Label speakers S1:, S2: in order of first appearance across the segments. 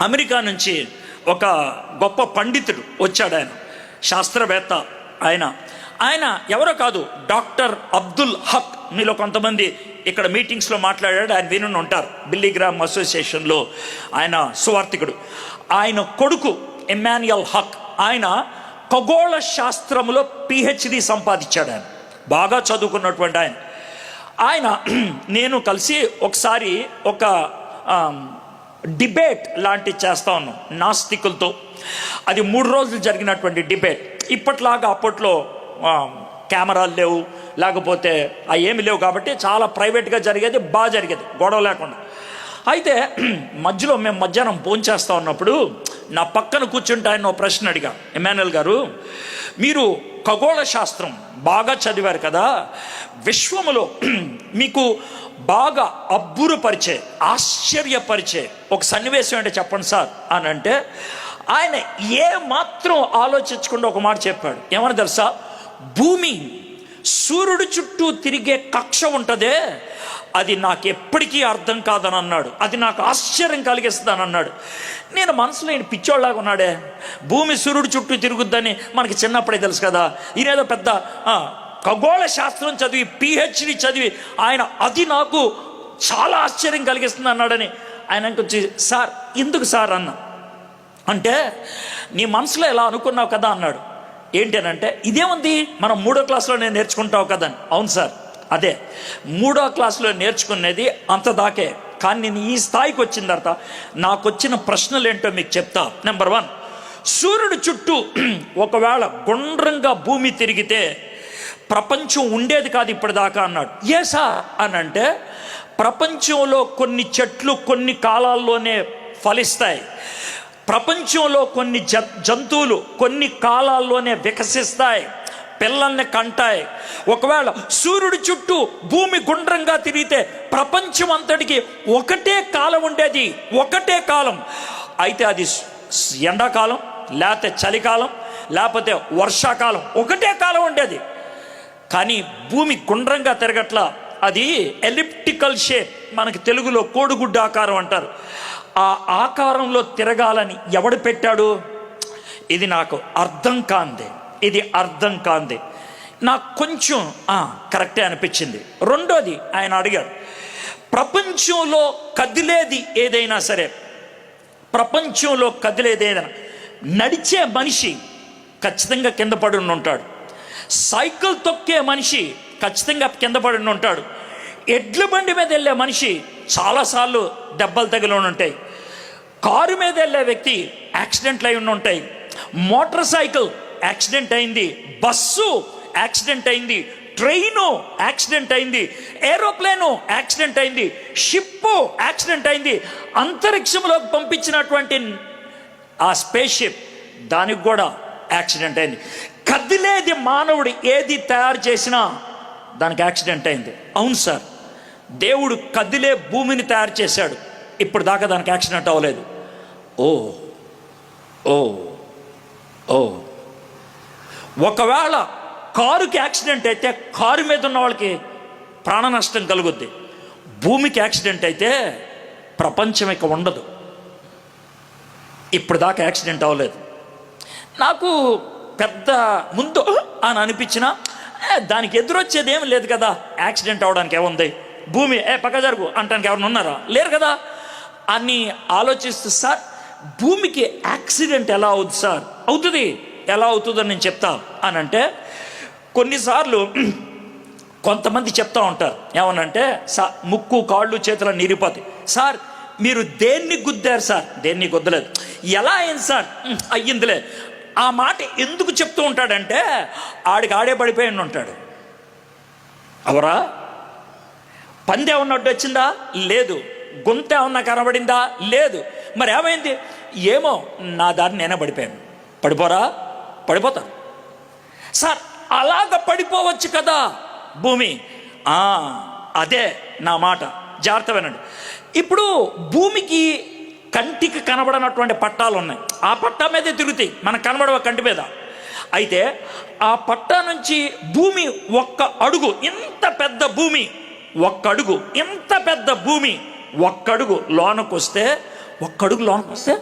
S1: America నుంచి ఒక గొప్ప పండితుడు వచ్చాడు ఆయన శాస్త్రవేత్త ఆయన. ఆయన ఎవరో కాదు డాక్టర్ అబ్దుల్ హక్ మీలో కొంతమంది ఇక్కడ మీటింగ్స్లో మాట్లాడాడు ఆయన వినుని ఉంటారు. బిల్లీగ్రామ్ అసోసియేషన్లో ఆయన సువార్థికుడు. ఆయన కొడుకు ఎమాన్యుయల్ హక్ ఆయన ఖగోళ శాస్త్రములో పిహెచ్డి సంపాదించాడు ఆయన. బాగా చదువుకున్నటువంటి ఆయన. ఆయన నేను కలిసి ఒకసారి ఒక డిబేట్ లాంటి చేస్తా ఉన్నాం నాస్తికులతో. అది మూడు రోజులు జరిగినటువంటి డిబేట్. ఇప్పట్లాగా అప్పట్లో కెమెరాలు లేవు లేకపోతే అవి ఏమి లేవు కాబట్టి చాలా ప్రైవేట్గా జరిగేది బాగా జరిగేది గొడవ లేకుండా. అయితే మధ్యలో మేము మధ్యాహ్నం భోంచేస్తా చేస్తూ ఉన్నప్పుడు నా పక్కన కూర్చుంటే ఆయన ఓ ప్రశ్న అడిగా. ఎమానుయల్ గారు మీరు ఖగోళ శాస్త్రం బాగా చదివారు కదా విశ్వములో మీకు బాగా అబ్బురుపరిచే ఆశ్చర్యపరిచే ఒక సన్నివేశం అంటే చెప్పండి సార్ అని అంటే ఆయన ఏ మాత్రం ఆలోచించకుండా ఒక మాట చెప్పాడు. ఏమని తెలుసా? భూమి సూర్యుడు చుట్టూ తిరిగే కక్ష ఉంటుందే అది నాకు ఎప్పటికీ అర్థం కాదని అన్నాడు. అది నాకు ఆశ్చర్యం కలిగిస్తుందని అన్నాడు. నేను మనసులో ఈయన పిచ్చోళ్ళలాగా ఉన్నాడే. భూమి సూర్యుడు చుట్టూ తిరుగుద్దని మనకి చిన్నప్పుడే తెలుసు కదా. ఈయనేదో పెద్ద ఖగోళ శాస్త్రం చదివి పిహెచ్డి చదివి ఆయన అది నాకు చాలా ఆశ్చర్యం కలిగిస్తుంది అన్నాడని ఆయన వచ్చి సార్ ఎందుకు సార్? అన్న. అంటే నీ మనసులో ఎలా అనుకున్నావు కదా అన్నాడు. ఏంటి అని అంటే ఇదేముంది? మనం మూడో క్లాస్లో నేను నేర్చుకుంటావు కదా అని. అవును సార్. అదే మూడో క్లాస్లో నేర్చుకునేది అంత దాకే కానీ నేను ఈ స్థాయికి వచ్చిన తర్వాత నాకు వచ్చిన ప్రశ్నలు ఏంటో మీకు చెప్తా. నెంబర్ వన్ సూర్యుడు చుట్టూ ఒకవేళ గుండ్రంగా భూమి తిరిగితే ప్రపంచం ఉండేది కాదు ఇప్పటిదాకా అన్నాడు. ఏసా అని అంటే ప్రపంచంలో కొన్ని చెట్లు కొన్ని కాలాల్లోనే ఫలిస్తాయి. ప్రపంచంలో కొన్ని జ జంతువులు కొన్ని కాలాల్లోనే వికసిస్తాయి. పిల్లల్ని కంటాయి. ఒకవేళ సూర్యుడి చుట్టూ భూమి గుండ్రంగా తిరిగితే ప్రపంచం అంతటికి ఒకటే కాలం ఉండేది. ఒకటే కాలం. అయితే అది ఎండాకాలం లేకపోతే చలికాలం లేకపోతే వర్షాకాలం ఒకటే కాలం ఉండేది. కానీ భూమి గుండ్రంగా తిరగట్ల అది ఎలిప్టికల్ షేప్ మనకి తెలుగులో కోడిగుడ్డ ఆకారం అంటారు. ఆ ఆకారంలో తిరగాలని ఎవడు పెట్టాడు? ఇది నాకు అర్థం కాందే. ఇది అర్థం కాంది. నాకు కొంచెం కరెక్టే అనిపించింది. రెండోది ఆయన అడిగారు ప్రపంచంలో కదిలేది ఏదైనా సరే ప్రపంచంలో కదిలేది ఏదైనా నడిచే మనిషి ఖచ్చితంగా కింద పడి ఉంటాడు సైకిల్ తొక్కే మనిషి ఖచ్చితంగా కింద పడి ఉంటాడు ఎడ్ల బండి మీద వెళ్ళే మనిషి చాలాసార్లు దెబ్బలు తగిలి ఉంటాయి కారు మీద వెళ్ళే వ్యక్తి యాక్సిడెంట్లు అయి ఉంటాయి మోటార్ సైకిల్ యాక్సిడెంట్ అయింది బస్సు యాక్సిడెంట్ అయింది ట్రైను యాక్సిడెంట్ అయింది ఏరోప్లేను యాక్సిడెంట్ అయింది షిప్ యాక్సిడెంట్ అయింది అంతరిక్షంలోకి పంపించినటువంటి ఆ స్పేస్ షిప్ దానికి కూడా యాక్సిడెంట్ అయింది. కదిలేది మానవుడు ఏది తయారు చేసినా దానికి యాక్సిడెంట్ అయింది. అవును సార్ దేవుడు కదిలే భూమిని తయారు చేశాడు. ఇప్పుడు దాకా దానికి యాక్సిడెంట్ అవ్వలేదు. ఓ ఓ ఓ ఒకవేళ కారుకి యాక్సిడెంట్ అయితే కారు మీద ఉన్న వాళ్ళకి ప్రాణ నష్టం కలుగుద్ది. భూమికి యాక్సిడెంట్ అయితే ప్రపంచం ఇక ఉండదు. ఇప్పుడు దాకా యాక్సిడెంట్ అవ్వలేదు. నాకు పెద్ద ముందు అని అనిపించిన దానికి ఎదురొచ్చేది ఏం లేదు కదా. యాక్సిడెంట్ అవడానికి ఏముంది? భూమి ఏ పక్క జరుగు అంటానికి ఎవరిని ఉన్నారా? లేరు కదా. అని ఆలోచిస్తూ సార్ భూమికి యాక్సిడెంట్ ఎలా అవుతుంది సార్? అవుతుంది. ఎలా అవుతుందని నేను చెప్తా అని అంటే కొన్నిసార్లు కొంతమంది చెప్తా ఉంటారు. ఏమనంటే సా ముక్కు కాళ్ళు చేతుల నిరిపోతాయి. సార్ మీరు దేన్ని గుద్దారు సార్? దేన్ని గుద్దలేదు. ఎలా అయింది సార్? అయ్యిందిలే. ఆ మాట ఎందుకు చెప్తూ ఉంటాడంటే ఆడికి ఆడే పడిపోయి ఉంటాడు. అవరా? పంది ఏమన్నా అడ్డు వచ్చిందా? లేదు. గుంత ఏమన్నా కనబడిందా? లేదు. మరి ఏమైంది ఏమో నా దారి నేనే పడిపోయాను. పడిపోరా? పడిపోతారు. సార్ అలాగ పడిపోవచ్చు కదా భూమి. ఆ, అదే నా మాట. జాగ్రత్త వినండి. ఇప్పుడు భూమికి కంటికి కనబడనటువంటి పట్టాలు ఉన్నాయి. ఆ పట్టా మీదే తిరుగుతాయి. మనకు కనబడవ కంటి మీద. అయితే ఆ పట్టా నుంచి భూమి ఒక్క అడుగు ఇంత పెద్ద భూమి ఒక్క అడుగు ఇంత పెద్ద భూమి ఒక్కడుగు లోనకొస్తే ఒక్కడుగు లోనకొస్తే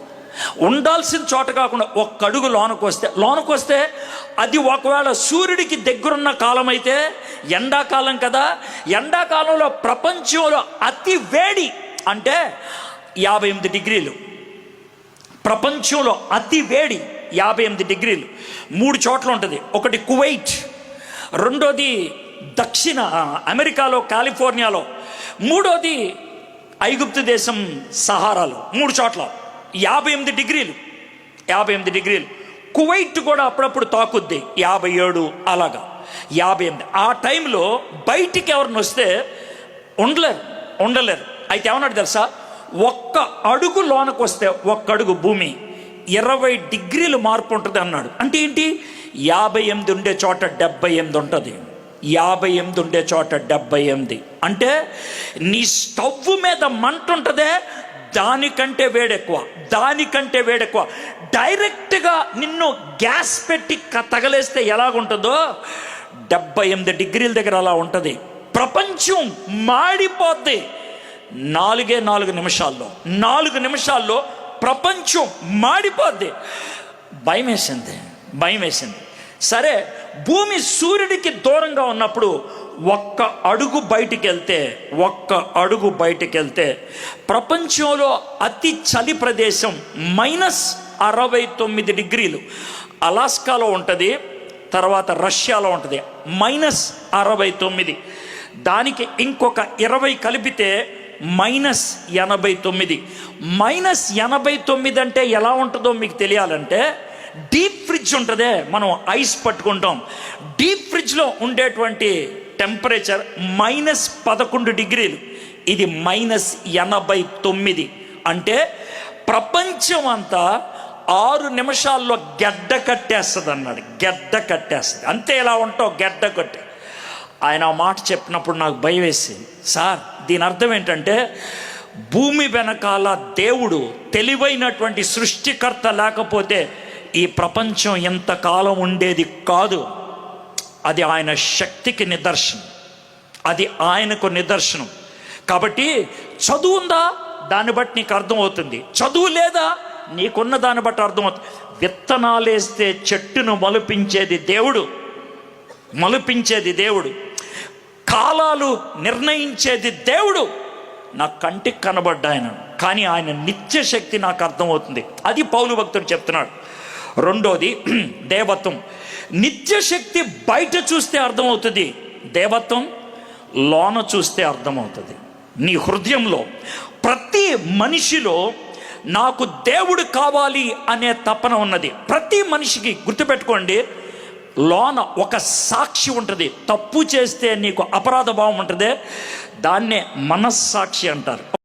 S1: ఉండాల్సిన చోట కాకుండా ఒక్క అడుగు లోనకు వస్తే లోనకు వస్తే అది ఒకవేళ సూర్యుడికి దగ్గరున్న కాలం అయితే ఎండాకాలం కదా. ఎండాకాలంలో ప్రపంచంలో అతి వేడి అంటే యాభై ఎనిమిది డిగ్రీలు. ప్రపంచంలో అతి వేడి యాభై ఎనిమిది డిగ్రీలు. మూడు చోట్ల ఉంటుంది. ఒకటి కువైట్ రెండోది దక్షిణ అమెరికాలో కాలిఫోర్నియాలో మూడోది ఐగుప్తు దేశం సహారాలో మూడు చోట్ల. యాభై ఎనిమిది డిగ్రీలు. యాభై ఎనిమిది డిగ్రీలు. కువైట్ కూడా అప్పుడప్పుడు తాకుద్ది. యాభై ఏడు అలాగా. యాభై ఎనిమిది. ఆ టైంలో బయటికి ఎవరిని వస్తే ఉండలేరు. ఉండలేరు. అయితే ఏమన్నాడు తెలుసా? ఒక్క అడుగు లోనకు వస్తే ఒక్క అడుగు భూమి ఇరవై డిగ్రీలు మార్పు ఉంటుంది అన్నాడు. అంటే ఏంటి? యాభై ఎనిమిది ఉండే చోట డెబ్బై ఎనిమిది ఉంటుంది. యాభై ఎనిమిది ఉండే చోట డెబ్బై ఎనిమిది. అంటే నీ స్టవ్ మీద మంట ఉంటుందే దానికంటే వేడెక్కువ దానికంటే వేడెక్కువ. డైరెక్ట్గా నిన్ను గ్యాస్ పెట్టి తగలేస్తే ఎలాగుంటుందో? డెబ్బై ఎనిమిది డిగ్రీల దగ్గర అలా ఉంటుంది. ప్రపంచం మాడిపోద్ది. నాలుగే నాలుగు నిమిషాల్లో నాలుగు నిమిషాల్లో ప్రపంచం మాడిపోద్ది. భయం వేసింది భయం వేసింది సరే భూమి సూర్యుడికి దూరంగా ఉన్నప్పుడు ఒక్క అడుగు బయటికి వెళ్తే ఒక్క అడుగు బయటికి వెళ్తే ప్రపంచంలో అతి చలి ప్రదేశం మైనస్ అరవై తొమ్మిది డిగ్రీలు. అలాస్కాలో ఉంటుంది తర్వాత రష్యాలో ఉంటుంది మైనస్ అరవై తొమ్మిది. దానికి ఇంకొక ఇరవై కలిపితే మైనస్ ఎనభై తొమ్మిది. మైనస్ ఎనభై తొమ్మిది అంటే ఎలా ఉంటుందో మీకు తెలియాలంటే డీప్ ఫ్రిడ్జ్ ఉంటుందే మనం ఐస్ పట్టుకుంటాం. డీప్ ఫ్రిడ్జ్లో ఉండేటువంటి టెంపరేచర్ మైనస్ పదకొండు డిగ్రీలు. ఇది మైనస్ ఎనభై తొమ్మిది. అంటే ప్రపంచం అంతా ఆరు నిమిషాల్లో గెడ్డ కట్టేస్తుంది అన్నాడు గెడ్డ కట్టేస్తుంది. అంతే ఎలా ఉంటావు? గెడ్డ కట్టే. ఆయన ఆ మాట చెప్పినప్పుడు నాకు భయం వేసింది. సార్ దీని అర్థం ఏంటంటే భూమి వెనకాల దేవుడు తెలివైనటువంటి సృష్టికర్త లేకపోతే ఈ ప్రపంచం ఎంతకాలం ఉండేది కాదు. అది ఆయన శక్తికి నిదర్శనం. అది ఆయనకు నిదర్శనం. కాబట్టి చదువు ఉందా దాన్ని బట్టి నీకు అర్థమవుతుంది. చదువు లేదా? నీకున్న దాన్ని బట్టి అర్థమవుతుంది. విత్తనాలేస్తే చెట్టును మలుపించేది దేవుడు. మలుపించేది దేవుడు. కాలాలు నిర్ణయించేది దేవుడు. నా కంటికి కనబడ్డాయన. కానీ ఆయన నిత్య శక్తి నాకు అర్థమవుతుంది. అది పౌలు భక్తుడు చెప్తున్నాడు. రెండోది దేవత్వం. నిత్య శక్తి బయట చూస్తే అర్థమవుతుంది దేవత్వం లోన చూస్తే అర్థమవుతుంది. నీ హృదయంలో ప్రతి మనిషిలో నాకు దేవుడు కావాలి అనే తపన ఉన్నది. ప్రతి మనిషికి గుర్తుపెట్టుకోండి లోన ఒక సాక్షి ఉంటుంది. తప్పు చేస్తే నీకు అపరాధ భావం ఉంటుంది. దాన్నే మనస్సాక్షి అంటారు.